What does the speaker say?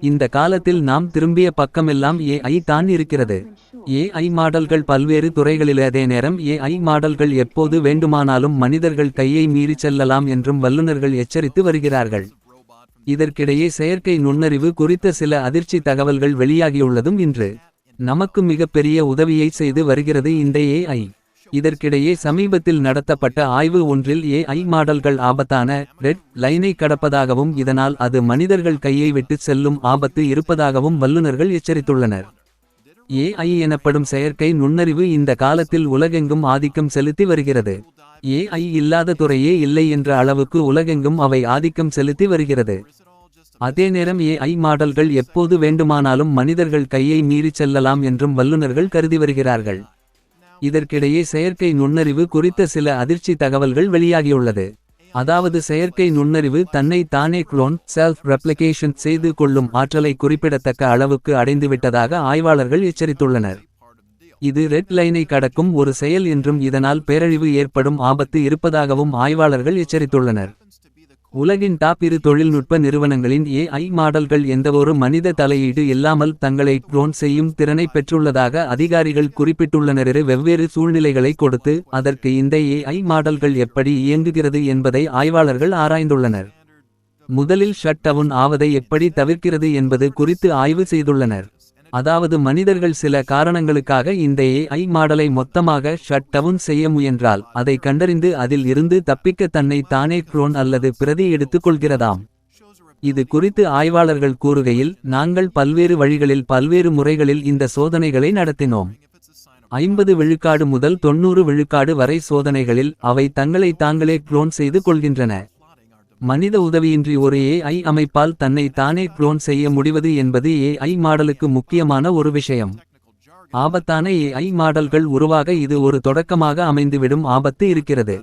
இந்த காலத்தில் நாம் திரும்பிய பக்கமெல்லாம் ஏஐ தான் இருக்கிறது. ஏஐ மாடல்கள் பல்வேறு துறைகளில் அதே நேரம் ஏஐ மாடல்கள் எப்போது வேண்டுமானாலும் மனிதர்கள் கையை மீறிச் செல்லலாம் என்றும் வல்லுநர்கள் எச்சரித்து வருகிறார்கள். இதற்கிடையே செயற்கை நுண்ணறிவு குறித்த சில அதிர்ச்சி தகவல்கள் வெளியாகியுள்ளதும் இன்று. நமக்கு மிகப்பெரிய உதவியை செய்து வருகிறது இந்த ஏஐ இதற்கிடையே சமீபத்தில் நடத்தப்பட்ட ஆய்வு ஒன்றில் ஏஐ மாடல்கள் ஆபத்தான ரெட் லைனை கடப்பதாகவும் இதனால் அது மனிதர்கள் கையை விட்டு செல்லும் ஆபத்து இருப்பதாகவும் வல்லுநர்கள் எச்சரித்துள்ளனர். ஏஐ எனப்படும் செயற்கை நுண்ணறிவு இந்த காலத்தில் உலகெங்கும் ஆதிக்கம் செலுத்தி வருகிறது. ஏஐ இல்லாத துறையே இல்லை என்ற அளவுக்கு உலகெங்கும் அவை ஆதிக்கம் செலுத்தி வருகிறது. அதே நேரம் ஏஐ மாடல்கள் எப்போது வேண்டுமானாலும் மனிதர்கள் கையை மீறிச் செல்லலாம் என்றும் வல்லுநர்கள் கருதி வருகிறார்கள். இதற்கிடையே செயற்கை நுண்ணறிவு குறித்த சில அதிர்ச்சி தகவல்கள் வெளியாகியுள்ளது. அதாவது செயற்கை நுண்ணறிவு தன்னை தானே குளோன் செல்ஃப் ரெப்ளிகேஷன் செய்து கொள்ளும் ஆற்றலை குறிப்பிடத்தக்க அளவுக்கு அடைந்துவிட்டதாக ஆய்வாளர்கள் எச்சரித்துள்ளனர். இது ரெட் லைனை கடக்கும் ஒரு செயல் என்றும் இதனால் பேரழிவு ஏற்படும் ஆபத்து இருப்பதாகவும் ஆய்வாளர்கள் எச்சரித்துள்ளனர். உலகின் டாப் இரு தொழில்நுட்ப நிறுவனங்களின் ஏஐ மாடல்கள் எந்தவொரு மனித தலையீடு இல்லாமல் தங்களை ட்ரோன் செய்யும் திறனை பெற்றுள்ளதாக அதிகாரிகள் குறிப்பிட்டுள்ளனர். வெவ்வேறு சூழ்நிலைகளை கொடுத்து அதற்கு இந்த ஏஐ மாடல்கள் எப்படி இயங்குகிறது என்பதை ஆய்வாளர்கள் ஆராய்ந்துள்ளனர். முதலில் ஷட் டவுன் ஆவதை எப்படி தவிர்க்கிறது என்பது குறித்து ஆய்வு செய்துள்ளனர். அதாவது மனிதர்கள் சில காரணங்களுக்காக இந்த ஏஐ மாடலை மொத்தமாக ஷட் டவுன் செய்ய முயன்றால் அதை கண்டறிந்து அதில் இருந்து தப்பிக்க தன்னை தானே குரோன் அல்லது பிரதி எடுத்துக் கொள்கிறதாம். இது குறித்து ஆய்வாளர்கள் கூறுகையில் நாங்கள் பல்வேறு வழிகளில் பல்வேறு முறைகளில் இந்த சோதனைகளை நடத்தினோம். ஐம்பது விழுக்காடு முதல் தொண்ணூறு விழுக்காடு வரை சோதனைகளில் அவை தங்களை தாங்களே குளோன் செய்து கொள்கின்றன. மனித உதவியின்றி ஒரு ஏஐ அமைப்பால் தன்னை தானே குளோன் செய்ய முடிவது என்பது ஏஐ மாடலுக்கு முக்கியமான ஒரு விஷயம். ஆபத்தான ஏஐ மாடல்கள் உருவாக இது ஒரு தொடக்கமாக அமைந்துவிடும் ஆபத்து இருக்கிறது.